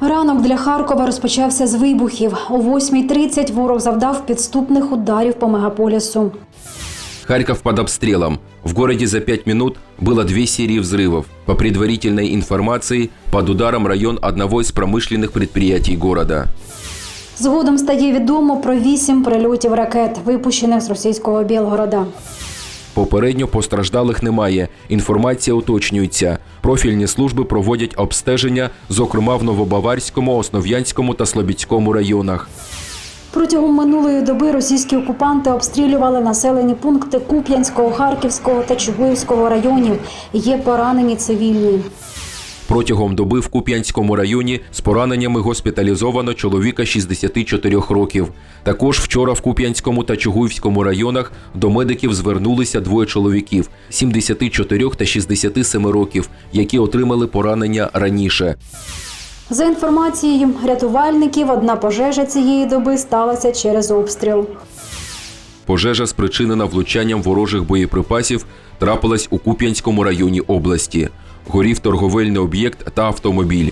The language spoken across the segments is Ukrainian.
Ранок для Харкова розпочався з вибухів. О 8.30 ворог завдав підступних ударів по мегаполісу. Харьков под обстрелом. В городе за пять минут было две серии взрывов. По предварительной информации, под ударом район одного из промышленных предприятий города. Згодом стає відомо про вісім прильотів ракет, випущених з російського Білгорода. Попередньо постраждалих немає. Інформація уточнюється. Профільні служби проводять обстеження, зокрема в Новобаварському, Основ'янському та Слобідському районах. Протягом минулої доби російські окупанти обстрілювали населені пункти Куп'янського, Харківського та Чугуївського районів. Є поранені цивільні. Протягом доби в Куп'янському районі з пораненнями госпіталізовано чоловіка 64 років. Також вчора в Куп'янському та Чугуївському районах до медиків звернулися двоє чоловіків 74 та 67 років, які отримали поранення раніше. За інформацією рятувальників, одна пожежа цієї доби сталася через обстріл. Пожежа, спричинена влучанням ворожих боєприпасів, трапилась у Куп'янському районі області. Горів торговельний об'єкт та автомобіль.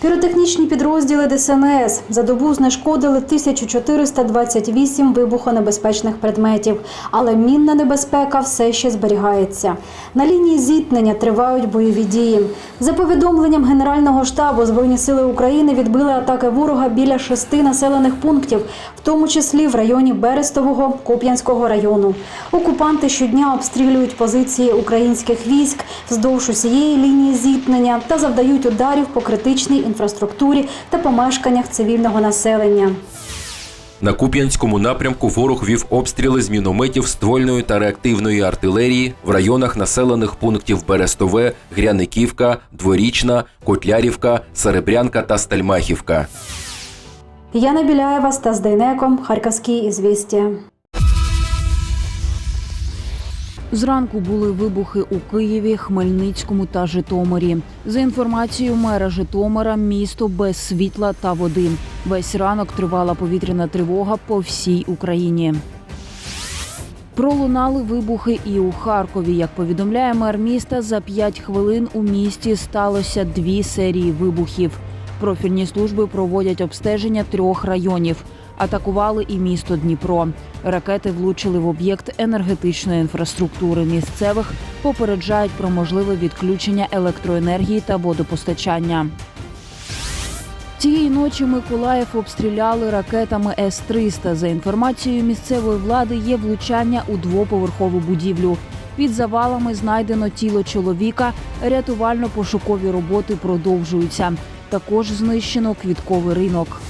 Піротехнічні підрозділи ДСНС за добу знешкодили 1428 вибухонебезпечних предметів, але мінна небезпека все ще зберігається. На лінії зіткнення тривають бойові дії. За повідомленням Генерального штабу Збройні сили України відбили атаки ворога біля шести населених пунктів, в тому числі в районі Берестового Куп'янського району. Окупанти щодня обстрілюють позиції українських військ вздовж усієї лінії зіткнення та завдають ударів по критичній інфраструктурі та помешканнях цивільного населення. На Куп'янському напрямку ворог вів обстріли з мінометів ствольної та реактивної артилерії в районах населених пунктів Берестове, Гряниківка, Дворічна, Котлярівка, Серебрянка та Стальмахівка. Яна Біляєва, Стас Дейнеком, Харківські ізвістія. Зранку були вибухи у Києві, Хмельницькому та Житомирі. За інформацією мера Житомира, місто без світла та води. Весь ранок тривала повітряна тривога по всій Україні. Пролунали вибухи і у Харкові. Як повідомляє мер міста, за 5 хвилин у місті сталося дві серії вибухів. Профільні служби проводять обстеження трьох районів. Атакували і місто Дніпро. Ракети влучили в об'єкт енергетичної інфраструктури. Місцевих попереджають про можливе відключення електроенергії та водопостачання. Цієї ночі Миколаїв обстріляли ракетами С-300. За інформацією місцевої влади, є влучання у двоповерхову будівлю. Під завалами знайдено тіло чоловіка. Рятувально-пошукові роботи продовжуються. Також знищено квітковий ринок.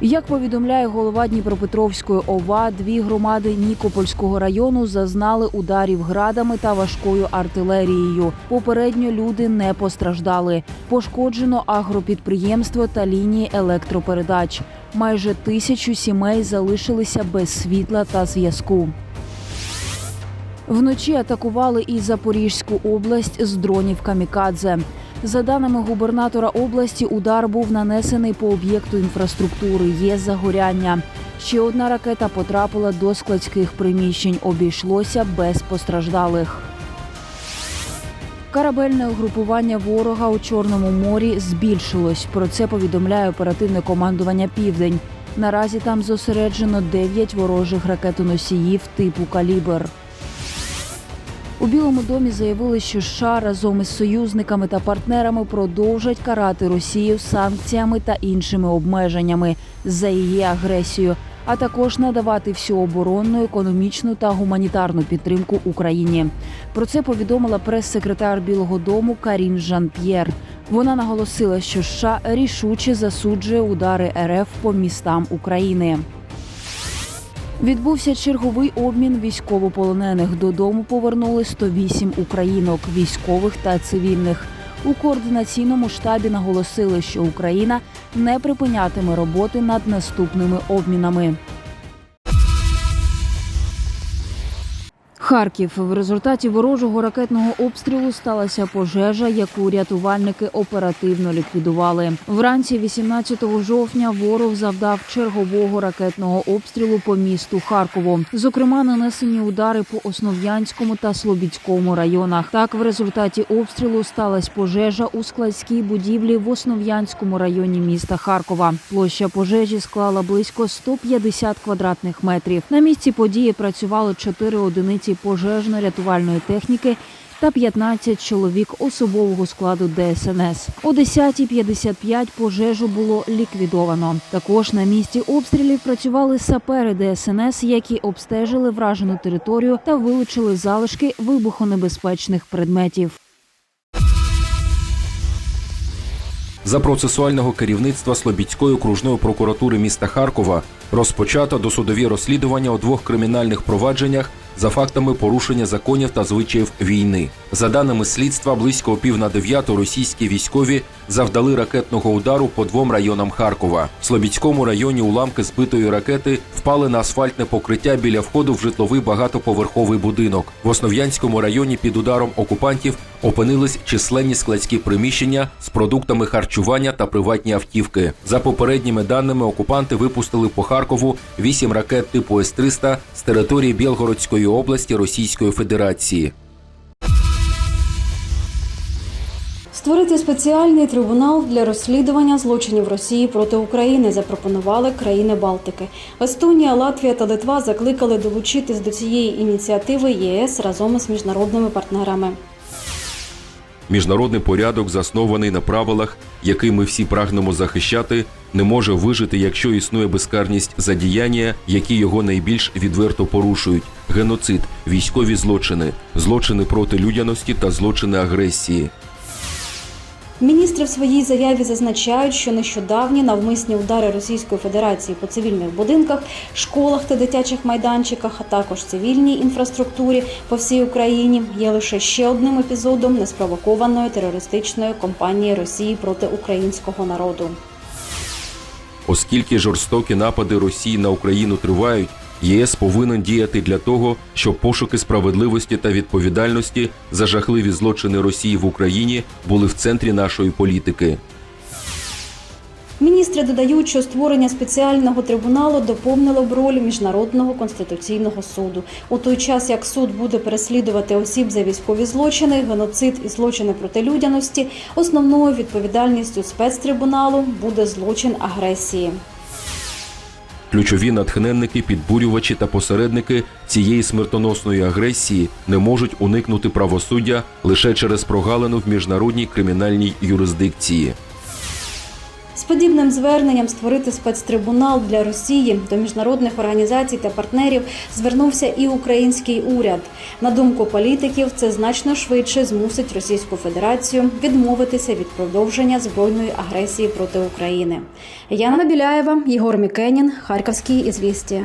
Як повідомляє голова Дніпропетровської ОВА, дві громади Нікопольського району зазнали ударів градами та важкою артилерією. Попередньо люди не постраждали. Пошкоджено агропідприємство та лінії електропередач. Майже тисячу сімей залишилися без світла та зв'язку. Вночі атакували і Запорізьку область з дронів камікадзе. За даними губернатора області, удар був нанесений по об'єкту інфраструктури. Є загоряння. Ще одна ракета потрапила до складських приміщень. Обійшлося без постраждалих. Корабельне угрупування ворога у Чорному морі збільшилось. Про це повідомляє оперативне командування Південь. Наразі там зосереджено 9 ворожих ракетоносіїв типу Калібр. У Білому домі заявили, що США разом із союзниками та партнерами продовжать карати Росію санкціями та іншими обмеженнями за її агресію, а також надавати всю оборонну, економічну та гуманітарну підтримку Україні. Про це повідомила прес-секретар Білого Дому Карін Жан-П'єр. Вона наголосила, що США рішуче засуджує удари РФ по містам України. Відбувся черговий обмін військовополонених. Додому повернули 108 українок, військових та цивільних. У координаційному штабі наголосили, що Україна не припинятиме роботи над наступними обмінами. Харків в результаті ворожого ракетного обстрілу сталася пожежа, яку рятувальники оперативно ліквідували. Вранці 18 жовтня ворог завдав чергового ракетного обстрілу по місту Харкову. Зокрема, нанесені удари по Основ'янському та Слобідському районах. Так, в результаті обстрілу сталася пожежа у складській будівлі в Основ'янському районі міста Харкова. Площа пожежі склала близько 150 квадратних метрів. На місці події працювали 4 одиниці пожежно-рятувальної техніки та 15 чоловік особового складу ДСНС. О 10.55 пожежу було ліквідовано. Також на місці обстрілів працювали сапери ДСНС, які обстежили вражену територію та вилучили залишки вибухонебезпечних предметів. За процесуального керівництва Слобідської окружної прокуратури міста Харкова розпочато досудові розслідування у двох кримінальних провадженнях за фактами порушення законів та звичаїв війни. За даними слідства, близько пів на дев'яту російські військові завдали ракетного удару по двом районам Харкова. В Слобідському районі уламки збитої ракети впали на асфальтне покриття біля входу в житловий багатоповерховий будинок. В Основ'янському районі під ударом окупантів опинились численні складські приміщення з продуктами харчування та приватні автівки. За попередніми даними, окупанти випустили по Харкову вісім ракет типу С-300 з території Білгородської області Російської Федерації. Створити спеціальний трибунал для розслідування злочинів Росії проти України запропонували країни Балтики. Естонія, Латвія та Литва закликали долучитись до цієї ініціативи ЄС разом із міжнародними партнерами. Міжнародний порядок, заснований на правилах, який ми всі прагнемо захищати, не може вижити, якщо існує безкарність за діяння, які його найбільш відверто порушують: геноцид, військові злочини, злочини проти людяності та злочини агресії. Міністри в своїй заяві зазначають, що нещодавні навмисні удари Російської Федерації по цивільних будинках, школах та дитячих майданчиках, а також цивільній інфраструктурі по всій Україні є лише ще одним епізодом неспровокованої терористичної кампанії Росії проти українського народу. Оскільки жорстокі напади Росії на Україну тривають, ЄС повинен діяти для того, щоб пошуки справедливості та відповідальності за жахливі злочини Росії в Україні були в центрі нашої політики. Міністри додають, що створення спеціального трибуналу доповнило б роль міжнародного конституційного суду. У той час як суд буде переслідувати осіб за військові злочини, геноцид і злочини проти людяності, основною відповідальністю спецтрибуналу буде злочин агресії. Ключові натхненники, підбурювачі та посередники цієї смертоносної агресії не можуть уникнути правосуддя лише через прогалину в міжнародній кримінальній юрисдикції. Подібним зверненням створити спецтрибунал для Росії до міжнародних організацій та партнерів звернувся і український уряд. На думку політиків, це значно швидше змусить Російську Федерацію відмовитися від продовження збройної агресії проти України. Яна Біляєва, Єгор Мікенін, Харківські ізвістія.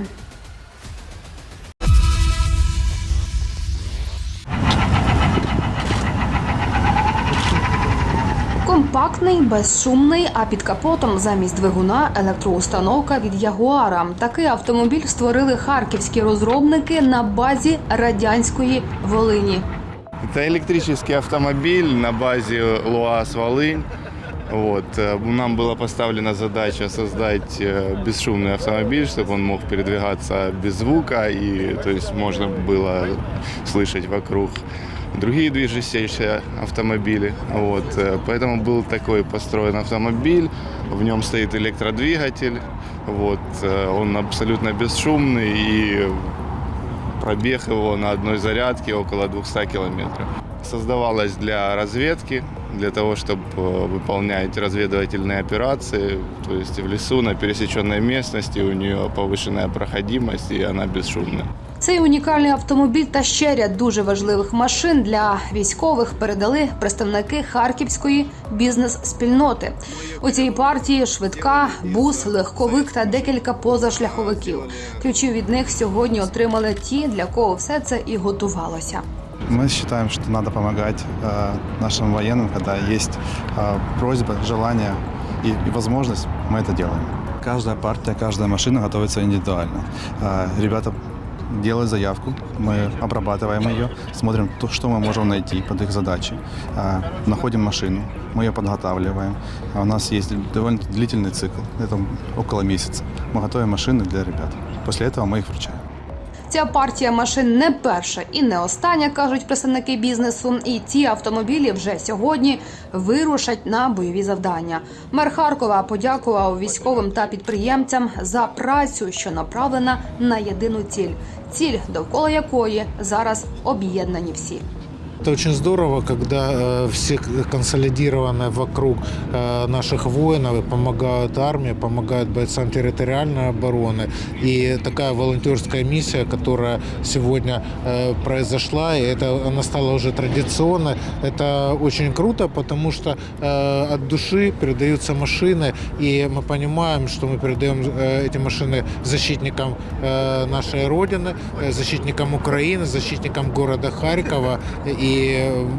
Компактний, безшумний, а під капотом замість двигуна електроустановка від Ягуара. Такий автомобіль створили харківські розробники на базі радянської Волині. Это электрический автомобиль на базе ЛуАЗ «Волынь». Вот. э, Нам была поставлена задача создать э, бесшумный автомобиль, чтобы он мог передвигаться без звука, и то есть можно было слышать вокруг другие движущиеся автомобили. Вот. э, Поэтому был такой построен автомобиль, в нем стоит электродвигатель, вот. э, он абсолютно бесшумный и пробег его на одной зарядке около 200 километров. Создавалась для разведки, для того, чтобы э, выполнять разведывательные операции, то есть в лесу, на пересеченной местности, у нее повышенная проходимость и она бесшумная. Цей унікальний автомобіль та ще ряд дуже важливих машин для військових передали представники харківської бізнес-спільноти. У цій партії швидка, бус, легковик та декілька позашляховиків. Ключі від них сьогодні отримали ті, для кого все це і готувалося. Мы считаем, что надо помогать э, нашим военным, когда есть э, просьба, желание и, и возможность, мы это делаем. Каждая партия, каждая машина готовится индивидуально. Э, ребята делают заявку, мы обрабатываем ее, смотрим, то, что мы можем найти под их задачи. А, Находим машину, мы ее подготавливаем. А У нас есть довольно длительный цикл, это около месяца. Мы готовим машины для ребят. После этого мы их вручаем. Ця партія машин не перша і не остання, кажуть представники бізнесу. І ці автомобілі вже сьогодні вирушать на бойові завдання. Мер Харкова подякував військовим та підприємцям за працю, що направлена на єдину ціль ціль, довкола якої зараз об'єднані всі. Это очень здорово, когда э, все консолидированы вокруг э, наших воинов и помогают армии, помогают бойцам территориальной обороны. И такая волонтерская миссия, которая сегодня э, произошла, и это она стала уже традиционной, это очень круто, потому что от души передаются машины, и мы понимаем, что мы передаем эти машины защитникам нашей Родины, защитникам Украины, защитникам города Харькова. И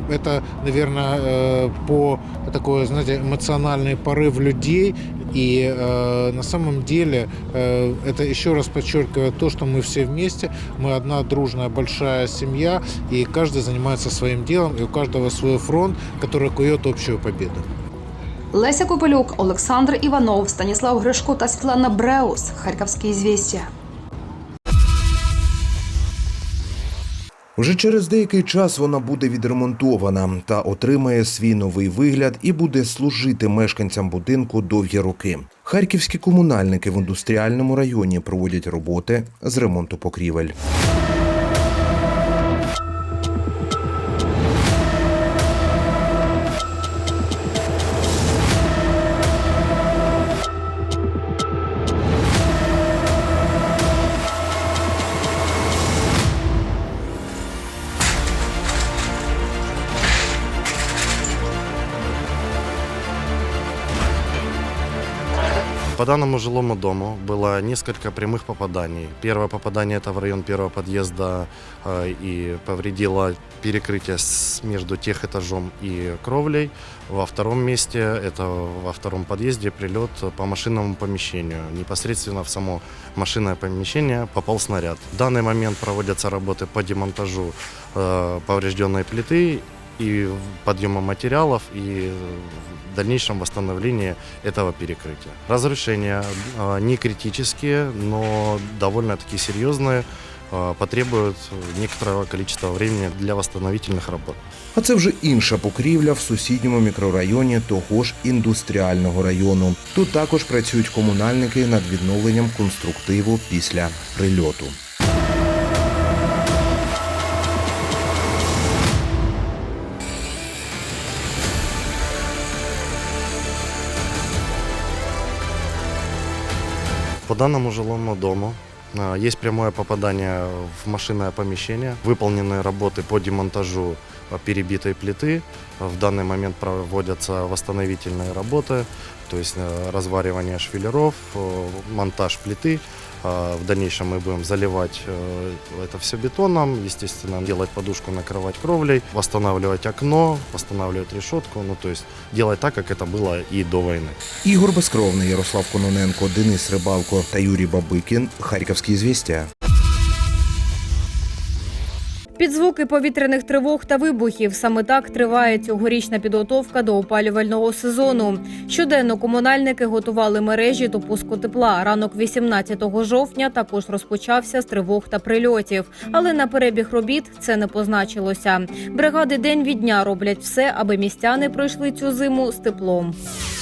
это, наверное, э, по такой, знаете, эмоциональный порыв людей. И э, на самом деле э, это еще раз подчеркивает то, что мы все вместе, мы одна дружная большая семья, и каждый занимается своим делом, и у каждого свой фронт, который кует общую победу. Леся Копелюк, Олександр Іванов, Станіслав Гришко та Світлана Бреус. Харківські звістя. Вже через деякий час вона буде відремонтована та отримає свій новий вигляд і буде служити мешканцям будинку довгі роки. Харківські комунальники в індустріальному районі проводять роботи з ремонту покрівель. По данному жилому дому было несколько прямых попаданий. Первое попадание это в район первого подъезда э, и повредило перекрытие между техэтажом и кровлей. Во втором месте это во втором подъезде прилет по машинному помещению. Непосредственно в само машинное помещение попал снаряд. В данный момент проводятся работы по демонтажу э, поврежденной плиты и подъема материалов и в дальнейшем восстановлении этого перекрытия. Разрушения э, не критические, но довольно-таки серьезные, э, потребуют некоторого количества времени для восстановительных работ. А це вже інша покрівля в сусідньому мікрорайоні того ж індустріального району. Тут також працюють комунальники над відновленням конструктиву після прильоту. По данному жилому дому э, есть прямое попадание в машинное помещение. Выполнены работы по демонтажу э, перебитой плиты. В данный момент проводятся восстановительные работы, то есть э, разваривание швеллеров, э, монтаж плиты. А В дальнейшем мы будем заливать э, это все бетоном, естественно, делать подушку, накрывать кровлей, восстанавливать окно, восстанавливать решетку, ну то есть делать так, как это было и до войны. Ігор Безкровний, Ярослав Кононенко, Денис Рибалко та Юрій Бабикін. Харківські звістя. Під звуки повітряних тривог та вибухів саме так триває цьогорічна підготовка до опалювального сезону. Щоденно комунальники готували мережі до пуску тепла. Ранок 18 жовтня також розпочався з тривог та прильотів. Але на перебіг робіт це не позначилося. Бригади день від дня роблять все, аби містяни пройшли цю зиму з теплом.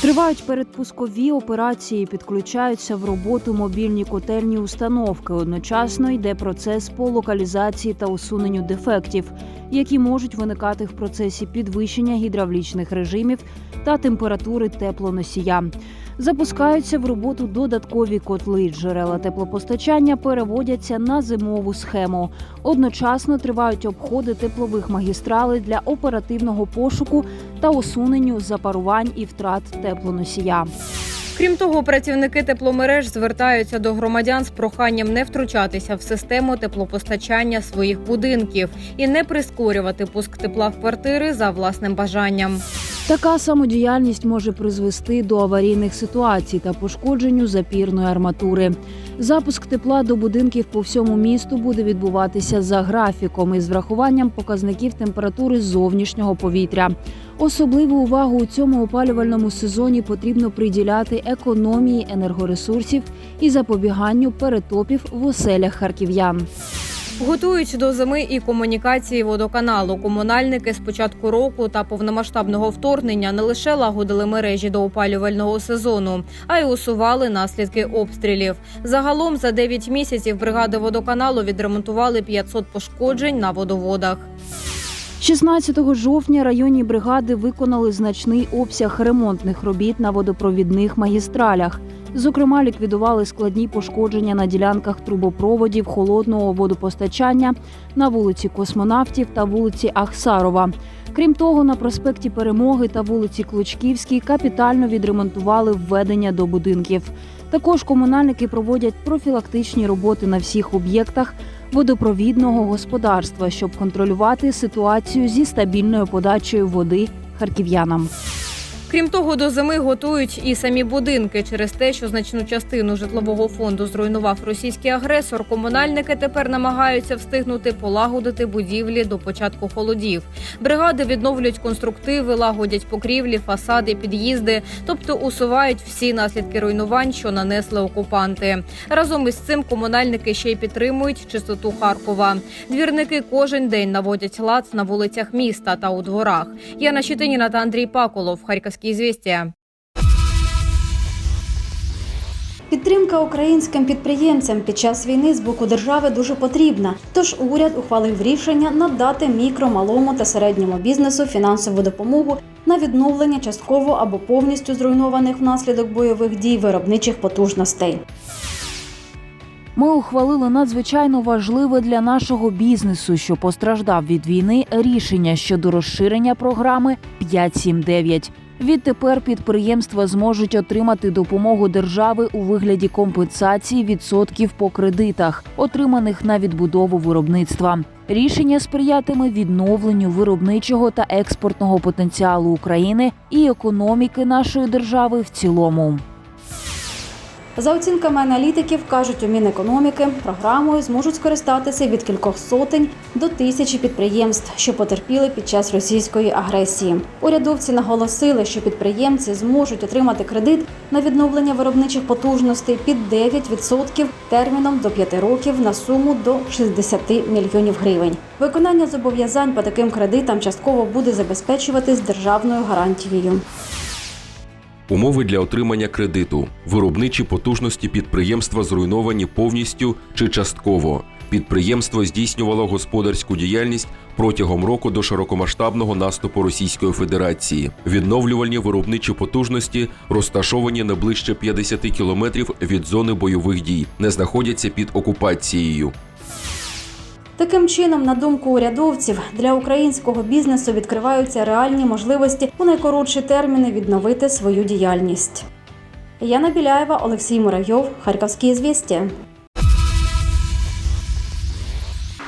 Тривають передпускові операції, підключаються в роботу мобільні котельні установки. Одночасно йде процес по локалізації та усуненню дефектів, які можуть виникати в процесі підвищення гідравлічних режимів та температури теплоносія. Запускаються в роботу додаткові котли. Джерела теплопостачання переводяться на зимову схему. Одночасно тривають обходи теплових магістралей для оперативного пошуку та усуненню запарувань і втрат теплоносія. Крім того, працівники тепломереж звертаються до громадян з проханням не втручатися в систему теплопостачання своїх будинків і не прискорювати пуск тепла в квартири за власним бажанням. Така самодіяльність може призвести до аварійних ситуацій та пошкодженню запірної арматури. Запуск тепла до будинків по всьому місту буде відбуватися за графіком із врахуванням показників температури зовнішнього повітря. Особливу увагу у цьому опалювальному сезоні потрібно приділяти економії енергоресурсів і запобіганню перетопів в оселях харків'ян. Готують до зими і комунікації водоканалу. Комунальники з початку року та повномасштабного вторгнення не лише лагодили мережі до опалювального сезону, а й усували наслідки обстрілів. Загалом за 9 місяців бригади водоканалу відремонтували 500 пошкоджень на водоводах. 16 жовтня районні бригади виконали значний обсяг ремонтних робіт на водопровідних магістралях. Зокрема, ліквідували складні пошкодження на ділянках трубопроводів холодного водопостачання на вулиці Космонавтів та вулиці Ахсарова. Крім того, на проспекті Перемоги та вулиці Клочківській капітально відремонтували введення до будинків. Також комунальники проводять профілактичні роботи на всіх об'єктах водопровідного господарства, щоб контролювати ситуацію зі стабільною подачею води харків'янам. Крім того, до зими готують і самі будинки через те, що значну частину житлового фонду зруйнував російський агресор. Комунальники тепер намагаються встигнути полагодити будівлі до початку холодів. Бригади відновлюють конструктиви, лагодять покрівлі, фасади, під'їзди, тобто усувають всі наслідки руйнувань, що нанесли окупанти. Разом із цим комунальники ще й підтримують чистоту Харкова. Двірники кожен день наводять лад на вулицях міста та у дворах. Яна Щетиніна та Андрій Паколов. Харківські звістя. Підтримка українським підприємцям під час війни з боку держави дуже потрібна. Тож уряд ухвалив рішення надати мікро, малому та середньому бізнесу фінансову допомогу на відновлення частково або повністю зруйнованих внаслідок бойових дій виробничих потужностей. Ми ухвалили надзвичайно важливе для нашого бізнесу, що постраждав від війни, рішення щодо розширення програми 579. Відтепер підприємства зможуть отримати допомогу держави у вигляді компенсації відсотків по кредитах, отриманих на відбудову виробництва. Рішення сприятиме відновленню виробничого та експортного потенціалу України і економіки нашої держави в цілому. За оцінками аналітиків, кажуть у Мінекономіки, програмою зможуть скористатися від кількох сотень до тисячі підприємств, що потерпіли під час російської агресії. Урядовці наголосили, що підприємці зможуть отримати кредит на відновлення виробничих потужностей під 9% терміном до 5 років на суму до 60 мільйонів гривень. Виконання зобов'язань по таким кредитам частково буде забезпечуватись державною гарантією. Умови для отримання кредиту. Виробничі потужності підприємства зруйновані повністю чи частково. Підприємство здійснювало господарську діяльність протягом року до широкомасштабного наступу Російської Федерації. Відновлювальні виробничі потужності розташовані не ближче 50 кілометрів від зони бойових дій, не знаходяться під окупацією. Таким чином, на думку урядовців, для українського бізнесу відкриваються реальні можливості у найкоротші терміни відновити свою діяльність. Яна Біляєва, Олексій Муравйов, Харківські звістя.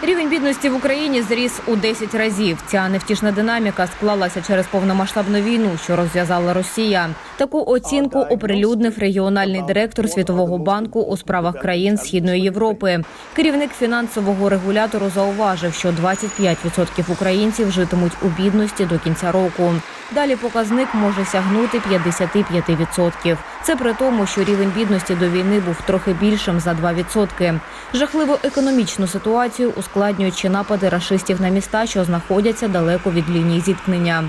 Рівень бідності в Україні зріс у 10 разів. Ця невтішна динаміка склалася через повномасштабну війну, що розв'язала Росія. Таку оцінку оприлюднив регіональний директор Світового банку у справах країн Східної Європи. Керівник фінансового регулятору зауважив, що 25% українців житимуть у бідності до кінця року. Далі показник може сягнути 55%. Це при тому, що рівень бідності до війни був трохи більшим за 2%. Жахливу економічну ситуацію ускладнюють ще напади рашистів на міста, що знаходяться далеко від лінії зіткнення.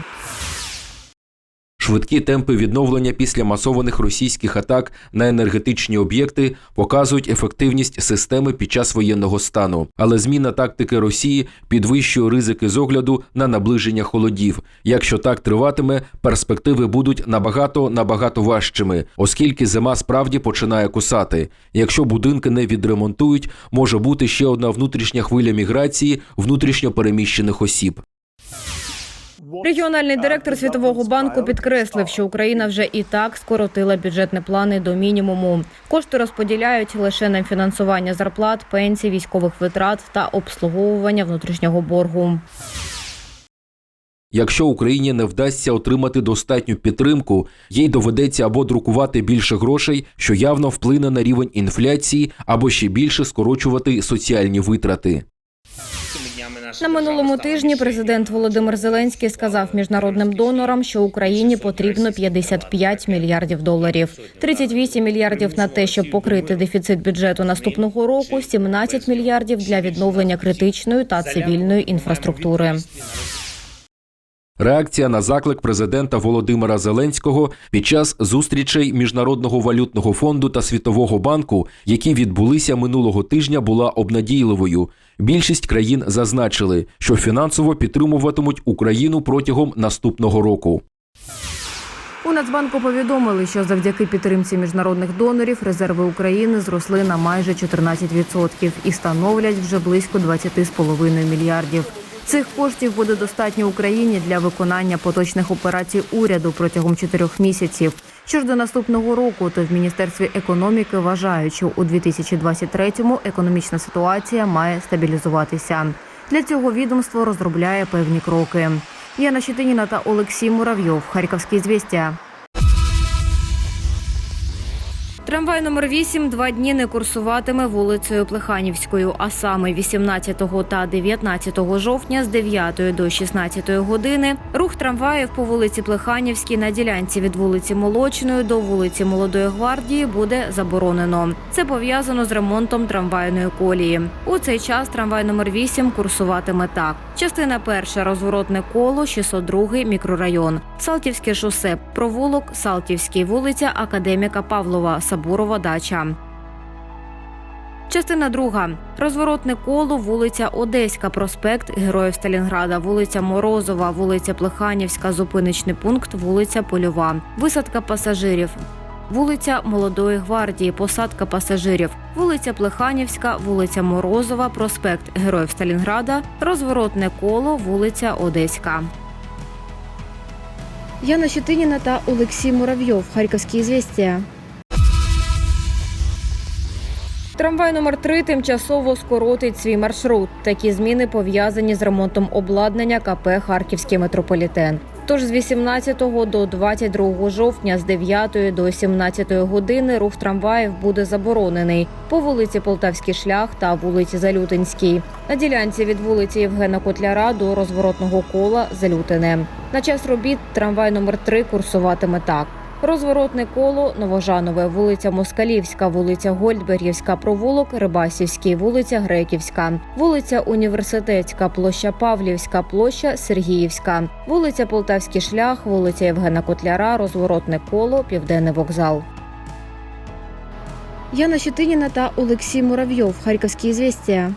Швидкі темпи відновлення після масованих російських атак на енергетичні об'єкти показують ефективність системи під час воєнного стану. Але зміна тактики Росії підвищує ризики з огляду на наближення холодів. Якщо так триватиме, перспективи будуть набагато набагато важчими, оскільки зима справді починає кусати. Якщо будинки не відремонтують, може бути ще одна внутрішня хвиля міграції внутрішньо переміщених осіб. Регіональний директор Світового банку підкреслив, що Україна вже і так скоротила бюджетні плани до мінімуму. Кошти розподіляють лише на фінансування зарплат, пенсій, військових витрат та обслуговування внутрішнього боргу. Якщо Україні не вдасться отримати достатню підтримку, їй доведеться або друкувати більше грошей, що явно вплине на рівень інфляції, або ще більше скорочувати соціальні витрати. На минулому тижні президент Володимир Зеленський сказав міжнародним донорам, що Україні потрібно 55 мільярдів доларів, 38 мільярдів на те, щоб покрити дефіцит бюджету наступного року, 17 мільярдів для відновлення критичної та цивільної інфраструктури. Реакція на заклик президента Володимира Зеленського під час зустрічей Міжнародного валютного фонду та Світового банку, які відбулися минулого тижня, була обнадійливою. Більшість країн зазначили, що фінансово підтримуватимуть Україну протягом наступного року. У Нацбанку повідомили, що завдяки підтримці міжнародних донорів резерви України зросли на майже 14% і становлять вже близько 20,5 мільярдів. Цих коштів буде достатньо Україні для виконання поточних операцій уряду протягом чотирьох місяців. Що ж до наступного року, то в міністерстві економіки вважають, що у 2023-му економічна ситуація має стабілізуватися. Для цього відомство розробляє певні кроки. Яна Щетиніна та Олексій Муравйов. Харківські звістя. Трамвай номер 8 два дні не курсуватиме вулицею Плеханівською, а саме 18 та 19 жовтня з 9 до 16 години рух трамваїв по вулиці Плеханівській на ділянці від вулиці Молочної до вулиці Молодої гвардії буде заборонено. Це пов'язано з ремонтом трамвайної колії. У цей час трамвай номер 8 курсуватиме так: частина перша розворотне коло, 602 мікрорайон, Салтівське шосе, провулок, Салтівський, вулиця Академіка Павлова, Сабурова дача. Частина друга. Розворотне коло, вулиця Одеська, проспект Героїв Сталінграда, вулиця Морозова, вулиця Плеханівська, зупиничний пункт, вулиця Польова, висадка пасажирів. Вулиця Молодої гвардії, посадка пасажирів, вулиця Плеханівська, вулиця Морозова, проспект Героїв Сталінграда, розворотне коло, вулиця Одеська. Яна Щетиніна та Олексій Муравйов. Харківські звістя. Трамвай номер 3 тимчасово скоротить свій маршрут. Такі зміни пов'язані з ремонтом обладнання КП Харківський метрополітен. Тож з 18 до 22 жовтня з 9 до 17 години рух трамваїв буде заборонений по вулиці Полтавський шлях та вулиці Залютинській. На ділянці від вулиці Євгена Котляра до розворотного кола Залютине. На час робіт трамвай номер 3 курсуватиме так. Розворотне коло Новожанове, вулиця Москалівська, вулиця Гольдбергівська, провулок Рибасівський, вулиця Греківська, вулиця Університетська, площа Павлівська, площа Сергіївська, вулиця Полтавський шлях, вулиця Євгена Котляра, розворотне коло, Південний вокзал. Яна Щетиніна та Олексій Муравйов. Харківські звістя.